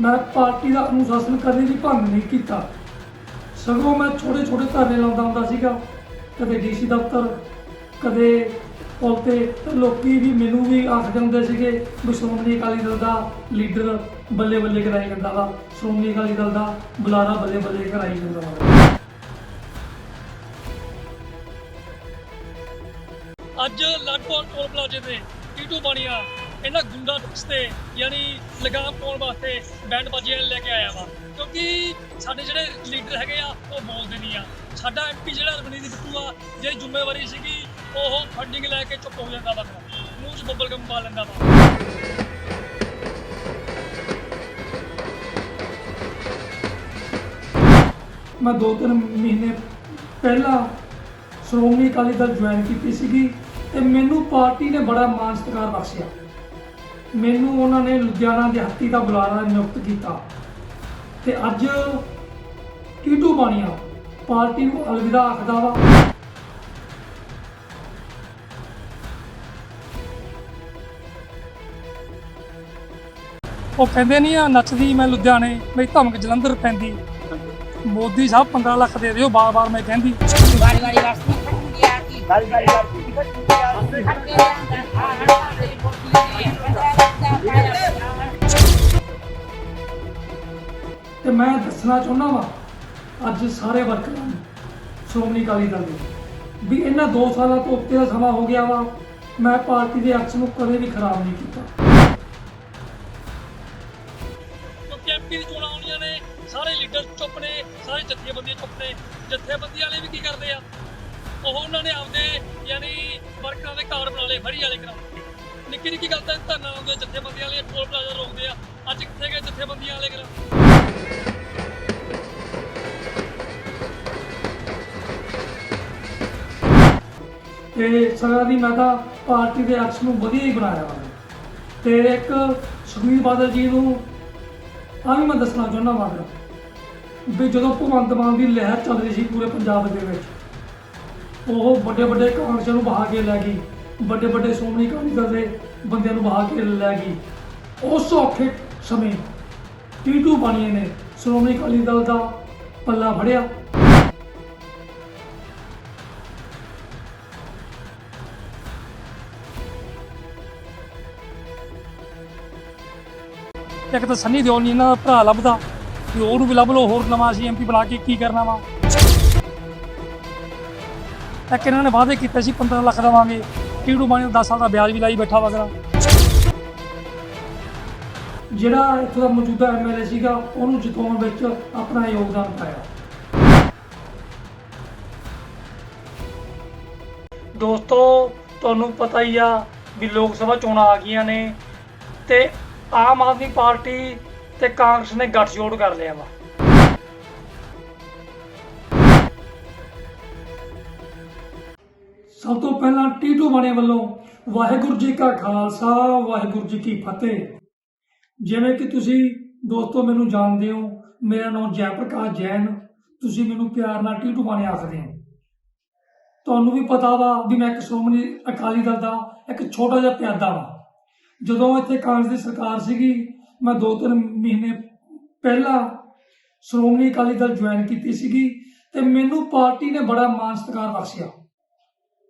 ਮੈਂ ਪਾਰਟੀ ਦਾ ਅਨੁਸ਼ਾਸਨ ਕਦੇ ਵੀ ਭੰਗ ਨਹੀਂ ਕੀਤਾ। ਸਗੋਂ ਮੈਂ ਛੋਟੇ ਛੋਟੇ ਧਰਨੇ ਲਾਉਂਦਾ ਹੁੰਦਾ ਸੀਗਾ। ਕਦੇ ਡੀਸੀ ਦਫ਼ਤਰ, ਕਦੇ ਪੁਲ ਤੇ। ਤੇ ਲੋਕੀ ਵੀ ਮੈਨੂੰ ਵੀ ਆਖਦੇ ਹੁੰਦੇ ਸੀਗੇ ਵੀ ਸ਼੍ਰੋਮਣੀ ਅਕਾਲੀ ਦਲ ਦਾ ਲੀਡਰ ਬੱਲੇ ਬੱਲੇ ਕਰਾਈ ਜਾਂਦਾ ਵਾ। ਸ਼੍ਰੋਮਣੀ ਅਕਾਲੀ ਦਲ ਦਾ ਬੁਲਾਰਾ ਬੱਲੇ ਬੱਲੇ ਕਰਾਈ ਜਾਂਦਾ ਵਾ। ਅੱਜ ਲਾਟਪੁਰ ਟੋਲ ਪਲਾਜ਼ੇ ਤੇ ਟੀਟੂ ਬਾਣੀਆ ਇਹਨਾਂ ਗੁੰਡਾ ਟੁਕਸ ਤੇ ਯਾਨੀ ਲਗਾਮ ਪਾਉਣ ਵਾਸਤੇ ਬੈਂਡ ਬਾਜੀਆਂ ਲੈ ਕੇ ਆਇਆ ਵਾ। ਕਿਉਂਕਿ ਸਾਡੇ ਜਿਹੜੇ ਲੀਡਰ ਹੈਗੇ ਆ, ਉਹ ਬੋਲਦੇ ਨਹੀਂ ਆ। ਸਾਡਾ ਐਮਪੀ ਜਿਹੜਾ ਰਵਨੀਤ ਬਿੱਟੂ ਆ ਜਿਹੜੀ ਜ਼ਿੰਮੇਵਾਰੀ ਸੀਗੀ, ਉਹ ਫੰਡਿੰਗ ਲੈ ਕੇ ਚੁੱਪ ਹੋ ਜਾਂਦਾ ਵਾ। ਮੂੰਹ 'ਚ ਬੱਬਲ ਗਮ ਪਾ ਲੈਂਦਾ ਵਾ। ਮੈਂ ਦੋ ਤਿੰਨ ਮਹੀਨੇ ਪਹਿਲਾਂ ਸ਼੍ਰੋਮਣੀ ਅਕਾਲੀ ਦਲ ਜੁਆਇਨ ਕੀਤੀ ਸੀਗੀ ਤੇ ਮੈਨੂੰ ਪਾਰਟੀ ਨੇ ਬੜਾ ਮਾਣ ਸਤਿਕਾਰ ਬਖਸ਼ਿਆ। ਮੈਨੂੰ ਉਹਨਾਂ ਨੇ ਲੁਧਿਆਣਾ ਦੇ ਹੱਤੀ ਦਾ ਬੁਲਾਰਾ ਨਿਯੁਕਤ ਕੀਤਾ। ਤੇ ਅੱਜ ਟੀਟੂ ਬਾਣੀਆ ਪਾਰਟੀ ਨੂੰ ਅਲਵਿਦਾ ਆਖਦਾ ਵਾ। ਉਹ ਕਹਿੰਦੇ ਨਹੀਂ ਆ ਨੱਚਦੀ ਮੈਂ ਲੁਧਿਆਣੇ ਮੇਰੀ ਧਮਕ ਜਲੰਧਰ ਪੈਂਦੀ। ਮੋਦੀ ਸਾਹਿਬ 15 ਲੱਖ ਦੇ ਦਿਓ ਬਾਰ-ਬਾਰ ਮੈਂ ਕਹਿੰਦੀ। ਵਾਰੀ ਵਾਰੀ ਵਾਸਤੇ ਖੰਡਿਆ ਕੀ ਵਾਰੀ ਵਾਰੀ ਵਾਸਤੇ ਖੰਡਿਆ ਤੇ ਮੈਂ ਦੱਸਣਾ ਚਾਹੁੰਦਾ ਵਾਂ, ਅੱਜ ਸਾਰੇ ਵਰਕਰਾਂ ਨੂੰ ਸ਼੍ਰੋਮਣੀ ਅਕਾਲੀ ਦਲ ਦੇ। ਵੀ ਇਹਨਾਂ 2 ਸਾਲਾਂ ਤੋਂ ਉੱਤੇ ਦਾ ਸਮਾਂ ਹੋ ਗਿਆ ਵਾ, ਮੈਂ ਪਾਰਟੀ ਦੇ ਅਕਸ ਨੂੰ ਕਦੇ ਵੀ ਖਰਾਬ ਨਹੀਂ ਕੀਤਾ। ਕਿਉਂਕਿ ਦੀ ਚੋਣਾਂ ਆਉਣੀਆਂ ਨੇ, ਸਾਰੇ ਲੀਡਰ ਚੁੱਪ ਨੇ, ਸਾਰੇ ਜਥੇਬੰਦੀਆਂ ਚੁੱਪ ਨੇ। ਜਥੇਬੰਦੀਆਂ ਵਾਲੇ ਵੀ ਕੀ ਕਰਦੇ ਆ? ਉਹ ਉਹਨਾਂ ਨੇ ਆਪਦੇ ਯਾਨੀ ਵਰਕਰਾਂ ਦੇ ਕਾਰਡ ਬਣਾ ਲਏ, ਫੜੀ ਵਾਲੇ ਕਰਾ ਨਿੱਕੀ ਨਿੱਕੀ ਗੱਲ ਤਾਂ ਧਰਨਾ ਲਾਉਂਦੇ ਜਥੇਬੰਦੀਆਂ ਵਾਲੇ ਟੋਲ ਪਲਾਜ਼ਾ ਰੋਕਦੇ ਆ। ਅੱਜ ਕਿੱਥੇ ਗਏ ਜਥੇਬੰਦੀਆਂ ਵਾਲੇ ਕਰਾ ਤੇ ਸਗਾ ਦੀ ਮੈਂ ਤਾਂ ਪਾਰਟੀ ਦੇ ਅਕਸ ਨੂੰ ਵਧੀਆ ਹੀ ਬਣਾਇਆ ਵਾ ਤੇ ਇੱਕ ਸੁਖਬੀਰ ਬਾਦਲ ਜੀ ਨੂੰ ਆ ਵੀ ਮੈਂ ਦੱਸਣਾ ਚਾਹੁੰਦਾ ਵਾਂ ਵੀ ਜਦੋਂ ਭਗਵੰਤ ਮਾਨ ਦੀ ਲਹਿਰ ਚੱਲ ਰਹੀ ਸੀ ਪੂਰੇ ਪੰਜਾਬ ਦੇ ਵਿੱਚ, ਉਹ ਵੱਡੇ ਵੱਡੇ ਕਾਂਗਰਸੀਆਂ ਨੂੰ ਬਹਾ ਕੇ ਲੈ ਗਈ। ਵੱਡੇ ਵੱਡੇ ਸ਼੍ਰੋਮਣੀ ਅਕਾਲੀ ਦਲ ਦੇ ਬੰਦਿਆਂ ਨੂੰ ਬਹਾ ਕੇ ਲੈ ਗਈ। ਉਸ ਔਖੇ ਸਮੇਂ ਟੀਟੂ ਬਾਣੀਏ ਨੇ ਸ਼੍ਰੋਮਣੀ ਅਕਾਲੀ ਦਲ ਦਾ ਪੱਲਾ ਫੜਿਆ। ਇੱਕ ਤਾਂ ਸੰਨੀ ਦਿਓਲ ਨਹੀਂ ਇਹਨਾਂ ਦਾ ਭਰਾ ਲੱਭਦਾ ਤੇ ਉਹਨੂੰ ਵੀ ਲੱਭ ਲਓ, ਹੋਰ ਨਵਾਂ ਸੀ ਐਮਪੀ ਬਣਾ ਕੇ ਕੀ ਕਰਨਾ ਵਾ। ਇੱਕ ਇਹਨਾਂ ਨੇ ਵਾਅਦੇ ਕੀਤੇ ਸੀ 15 ਲੱਖ ਦੇਵਾਂਗੇ। ਟੀਟੂ ਬਾਣੀ 10 ਸਾਲ ਦਾ ਵਿਆਜ ਵੀ ਲਾਈ ਬੈਠਾ ਵਗਰਾ ਜਿਹੜਾ ਇੱਥੋਂ ਦਾ ਮੌਜੂਦਾ ਐਮਐਲਏ ਸੀਗਾ ਉਹਨੂੰ ਜਿਤਾਉਣ ਵਿੱਚ ਆਪਣਾ ਯੋਗਦਾਨ ਪਾਇਆ। ਦੋਸਤੋ ਤੁਹਾਨੂੰ ਪਤਾ ਹੀ ਆ ਵੀ ਲੋਕ ਸਭਾ ਚੋਣਾਂ ਆ ਗਈਆਂ ਨੇ ਤੇ ਆਮ ਆਦਮੀ ਪਾਰਟੀ ਤੇ ਕਾਂਗਰਸ ਨੇ ਗੱਠਜੋੜ ਕਰ ਲਿਆ ਵਾ। ਸਭ ਤੋਂ ਪਹਿਲਾਂ ਟੀਟੂ ਬਣੇ ਵੱਲੋਂ ਵਾਹਿਗੁਰੂ ਜੀ ਕਾ ਖਾਲਸਾ, ਵਾਹਿਗੁਰੂ ਜੀ ਕੀ ਫਤਿਹ। ਜਿਵੇਂ ਕਿ ਤੁਸੀਂ ਦੋਸਤੋ ਮੈਨੂੰ ਜਾਣਦੇ ਹੋ, ਮੇਰਾ ਨਾਮ ਜੈਪ੍ਰਕਾਸ਼ ਜੈਨ, ਤੁਸੀਂ ਮੈਨੂੰ ਪਿਆਰ ਨਾਲ ਟੀਟੂ ਬਾਣੇ ਆਖਦੇ ਹੋ। ਤੁਹਾਨੂੰ ਵੀ ਪਤਾ ਵਾ ਵੀ ਮੈਂ ਇੱਕ ਸ਼੍ਰੋਮਣੀ ਅਕਾਲੀ ਦਲ ਦਾ ਇੱਕ ਛੋਟਾ ਜਿਹਾ ਪਿਆਦਾ ਵਾ। ਜਦੋਂ ਇੱਥੇ ਕਾਂਗਰਸ ਦੀ ਸਰਕਾਰ ਸੀਗੀ, ਮੈਂ ਦੋ ਤਿੰਨ ਮਹੀਨੇ ਪਹਿਲਾਂ ਸ਼੍ਰੋਮਣੀ ਅਕਾਲੀ ਦਲ ਜੁਆਇਨ ਕੀਤੀ ਸੀਗੀ ਤੇ ਮੈਨੂੰ ਪਾਰਟੀ ਨੇ ਬੜਾ ਮਾਣ ਸਤਿਕਾਰ ਬਖਸ਼ਿਆ।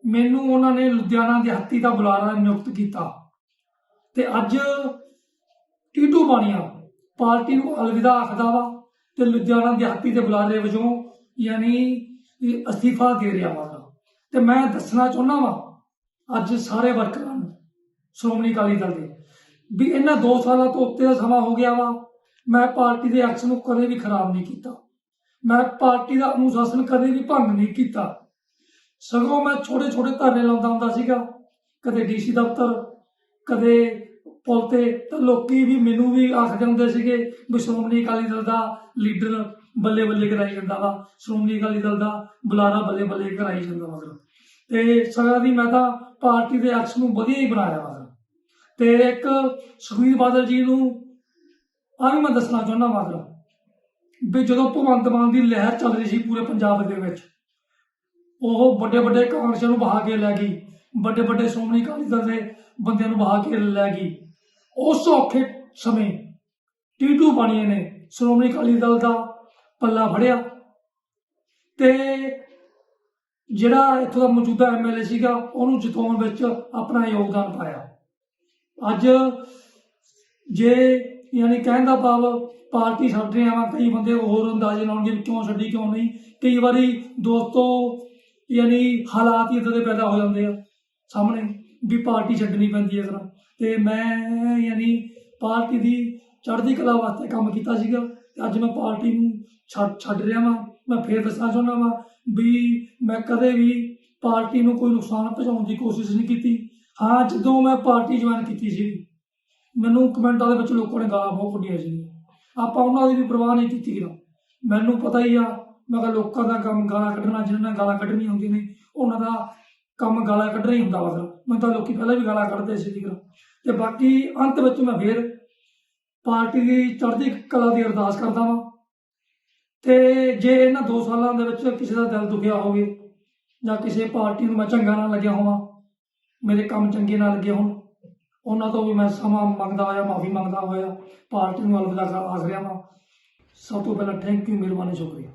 ਮੈਨੂੰ ਉਹਨਾਂ ਨੇ ਲੁਧਿਆਣਾ ਦੇ ਹੱਤੀ ਦਾ ਬੁਲਾਰਾ ਨਿਯੁਕਤ ਕੀਤਾ। ਤੇ ਅੱਜ ਟੀਟੂ ਬਾਣੀਆ ਪਾਰਟੀ ਨੂੰ ਅਲਵਿਦਾ ਆਖਦਾ ਵਾ ਤੇ ਲੁਧਿਆਣਾ ਦਿਹਾਤੀ ਦੇ ਬੁਲਾਰੇ ਵਜੋਂ ਯਾਨੀ ਅਸਤੀਫਾ ਦੇ ਰਿਹਾ ਵਾ ਤੇ ਮੈਂ ਦੱਸਣਾ ਚਾਹੁੰਦਾ ਵਾ, ਅੱਜ ਸਾਰੇ ਵਰਕਰਾਂ ਨੂੰ, ਸ਼੍ਰੋਮਣੀ ਅਕਾਲੀ ਦਲ ਦੇ, ਵੀ ਇਹਨਾਂ 2 ਸਾਲਾਂ ਤੋਂ ਉੱਤੇ ਦਾ ਸਮਾਂ ਹੋ ਗਿਆ ਵਾ, ਮੈਂ ਪਾਰਟੀ ਦੇ ਐਕਸ਼ਨ ਨੂੰ ਕਦੇ ਵੀ ਖਰਾਬ ਨਹੀਂ ਕੀਤਾ। ਮੈਂ ਪਾਰਟੀ ਦਾ ਅਨੁਸ਼ਾਸਨ ਕਦੇ ਵੀ ਭੰਗ ਨਹੀਂ ਕੀਤਾ। ਸਗੋਂ ਮੈਂ ਛੋਟੇ ਛੋਟੇ ਧਰਨੇ ਲਾਉਂਦਾ ਹੁੰਦਾ ਸੀਗਾ। ਕਦੇ ਡੀਸੀ ਦਫ਼ਤਰ, ਕਦੇ ਪੁਲ ਤੇ, ਤਾਂ ਲੋਕੀ ਵੀ ਮੈਨੂੰ ਵੀ ਆਖਦੇ ਹੁੰਦੇ ਸੀਗੇ, ਵੀ ਸ਼੍ਰੋਮਣੀ ਅਕਾਲੀ ਦਲ ਦਾ ਲੀਡਰ ਬੱਲੇ ਬੱਲੇ ਕਰਾਈ ਜਾਂਦਾ ਵਾ। ਸ਼੍ਰੋਮਣੀ ਅਕਾਲੀ ਦਲ ਦਾ ਬੁਲਾਰਾ ਬੱਲੇ ਬੱਲੇ ਕਰਾਈ ਜਾਂਦਾ ਮਤਲਬ ਤੇ ਸਗੋਂ ਦੀ ਮੈਂ ਤਾਂ ਪਾਰਟੀ ਦੇ ਅਕਸ ਨੂੰ ਵਧੀਆ ਹੀ ਬਣਾਇਆ ਵਾ ਤੇ ਇੱਕ ਸੁਖਬੀਰ ਬਾਦਲ ਜੀ ਨੂੰ ਆ ਵੀ ਮੈਂ ਦੱਸਣਾ ਚਾਹੁੰਦਾ ਮਤਲਬ ਵੀ ਜਦੋਂ ਭਗਵੰਤ ਮਾਨ ਦੀ ਲਹਿਰ ਚੱਲ ਰਹੀ ਸੀ ਪੂਰੇ ਪੰਜਾਬ ਦੇ ਵਿੱਚ ਉਹ ਵੱਡੇ ਵੱਡੇ ਕਾਂਗਰਸੀਆਂ ਨੂੰ ਬਹਾ ਕੇ ਲੈ ਗਈ। ਵੱਡੇ ਵੱਡੇ ਸ਼੍ਰੋਮਣੀ ਅਕਾਲੀ ਦਲ ਦੇ ਬੰਦਿਆਂ ਨੂੰ ਬਹਾ ਕੇ ਲੈ ਗਈ। ਉਸ ਔਖੇ ਸਮੇਂ ਟੀਟੂ ਬਾਣੀਏ ਨੇ। ਸ਼੍ਰੋਮਣੀ ਅਕਾਲੀ ਦਲ ਦਾ ਪੱਲਾ ਫੜਿਆ। ਤੇ ਜਿਹੜਾ ਇੱਥੋਂ ਦਾ ਮੌਜੂਦਾ ਐਮਐਲਏ ਸੀਗਾ, ਉਹਨੂੰ ਜਿਤਾਉਣ ਵਿੱਚ ਆਪਣਾ ਯੋਗਦਾਨ ਪਾਇਆ। ਅੱਜ ਜੇ ਯਾਨੀ ਕਹਿਣ ਦਾ ਭਾਵ ਪਾਰਟੀ ਛੱਡ ਰਹੇ ਆ, ਕਈ ਬੰਦੇ ਹੋਰ ਅੰਦਾਜ਼ੇ ਲਾਉਣਗੇ ਵੀ ਕਿਉਂ ਛੱਡੀ, ਕਿਉਂ ਨਹੀਂ। ਕਈ ਵਾਰੀ ਦੋਸਤੋ ਯਾਨੀ ਹਾਲਾਤ ਹੀ ਇਦਾਂ ਦੇ ਪੈਦਾ ਹੋ ਜਾਂਦੇ ਆ ਸਾਹਮਣੇ ਵੀ ਪਾਰਟੀ ਛੱਡਣੀ ਪੈਂਦੀ ਹੈ ਤਰ੍ਹਾਂ। ਤੇ ਮੈਂ ਯਾਨੀ ਪਾਰਟੀ ਦੀ ਚੜ੍ਹਦੀ ਕਲਾ ਵਾਸਤੇ ਕੰਮ ਕੀਤਾ ਸੀਗਾ ਤੇ ਅੱਜ ਮੈਂ ਪਾਰਟੀ ਨੂੰ ਛੱਡ ਛੱਡ ਰਿਹਾ ਵਾਂ। ਮੈਂ ਫੇਰ ਦੱਸਣਾ ਚਾਹੁੰਦਾ ਵਾਂ ਵੀ ਮੈਂ ਕਦੇ ਵੀ ਪਾਰਟੀ ਨੂੰ ਕੋਈ ਨੁਕਸਾਨ ਪਹੁੰਚਾਉਣ ਦੀ ਕੋਸ਼ਿਸ਼ ਨਹੀਂ ਕੀਤੀ। ਹਾਂ, ਜਦੋਂ ਮੈਂ ਪਾਰਟੀ ਜੁਆਇਨ ਕੀਤੀ ਸੀ, ਮੈਨੂੰ ਕਮੈਂਟਾਂ ਦੇ ਵਿੱਚ ਲੋਕਾਂ ਨੇ ਗਾਲਾਂ ਬਹੁਤ ਕੱਢੀਆਂ ਸੀ। ਆਪਾਂ ਉਹਨਾਂ ਦੀ ਵੀ ਪਰਵਾਹ ਨਹੀਂ ਕੀਤੀ ਕਿਰਾ ਮੈਨੂੰ ਪਤਾ ਹੀ ਆ ਮੈਂ ਕਿਹਾ ਲੋਕਾਂ ਦਾ ਕੰਮ ਗਾਲਾਂ ਕੱਢਣਾ, ਜਿਹਨਾਂ ਨਾਲ ਗਾਲਾਂ ਕੱਢਣੀਆਂ ਹੁੰਦੀਆਂ ਨੇ, ਉਹਨਾਂ ਦਾ ਕੰਮ ਗਾਲਾਂ ਕੱਢਣਾ ਹੀ ਹੁੰਦਾ ਵਾ ਫਿਰ। ਮੈਂ ਤਾਂ ਲੋਕੀ ਪਹਿਲਾਂ ਵੀ ਗਾਲਾਂ ਕੱਢਦੇ ਸੀ ਕਿਰਾ ਤੇ ਬਾਕੀ ਅੰਤ ਵਿੱਚ ਮੈਂ ਫੇਰ ਪਾਰਟੀ ਦੀ ਚੜ੍ਹਦੀ ਕਲਾ ਦੀ ਅਰਦਾਸ ਕਰਦਾ ਵਾਂ। ਤੇ ਜੇ ਇਹਨਾਂ 2 ਸਾਲਾਂ ਦੇ ਵਿੱਚ ਕਿਸੇ ਦਾ ਦਿਲ ਦੁਖਿਆ ਹੋਵੇ ਜਾਂ ਕਿਸੇ ਪਾਰਟੀ ਨੂੰ ਮੈਂ ਚੰਗਾ ਨਾ ਲੱਗਿਆ ਹੋਵਾਂ, ਮੇਰੇ ਕੰਮ ਚੰਗੇ ਨਾ ਲੱਗੇ ਹੋਣ, ਉਹਨਾਂ ਤੋਂ ਵੀ ਮੈਂ ਸਮਾਂ ਮੰਗਦਾ ਹੋਇਆ, ਮਾਫੀ ਮੰਗਦਾ ਹੋਇਆ ਪਾਰਟੀ ਨੂੰ ਅਲਵਿਦਾ ਕਰ ਆਖ ਰਿਹਾ ਵਾਂ। ਸਭ ਤੋਂ ਪਹਿਲਾਂ ਥੈਂਕ ਯੂ ਮਿਹਰਬਾਨੀ, ਸ਼ੁਕਰੀਆ।